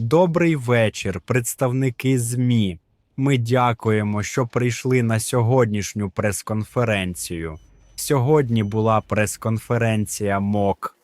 Добрий вечір, представники ЗМІ. Ми дякуємо, що прийшли на сьогоднішню прес-конференцію. Сьогодні була прес-конференція МОК.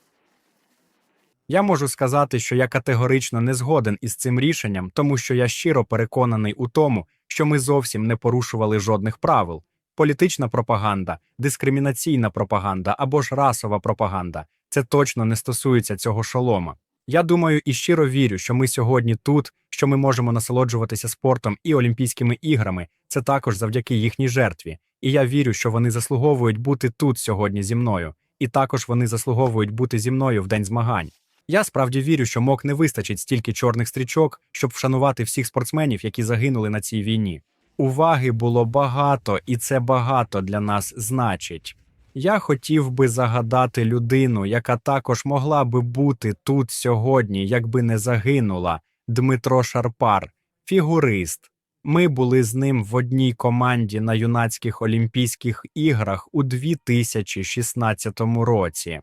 Я можу сказати, що я категорично не згоден із цим рішенням, тому що я щиро переконаний у тому, що ми зовсім не порушували жодних правил. Політична пропаганда, дискримінаційна пропаганда або ж расова пропаганда це точно не стосується цього шолома. Я думаю і щиро вірю, що ми сьогодні тут, що ми можемо насолоджуватися спортом і Олімпійськими іграми. Це також завдяки їхній жертві. І я вірю, що вони заслуговують бути тут сьогодні зі мною, і також вони заслуговують бути зі мною в день змагань. Я справді вірю, що МОК не вистачить стільки чорних стрічок, щоб вшанувати всіх спортсменів, які загинули на цій війні. Уваги було багато, і це багато для нас значить. Я хотів би загадати людину, яка також могла би бути тут сьогодні, якби не загинула Дмитро Шарпар, фігурист. Ми були з ним в одній команді на юнацьких Олімпійських іграх у 2016 році.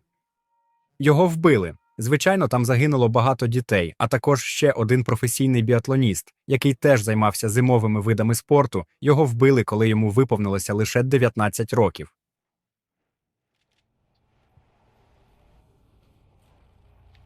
Його вбили. Звичайно, там загинуло багато дітей, а також ще один професійний біатлоніст, який теж займався зимовими видами спорту. Його вбили, коли йому виповнилося лише 19 років.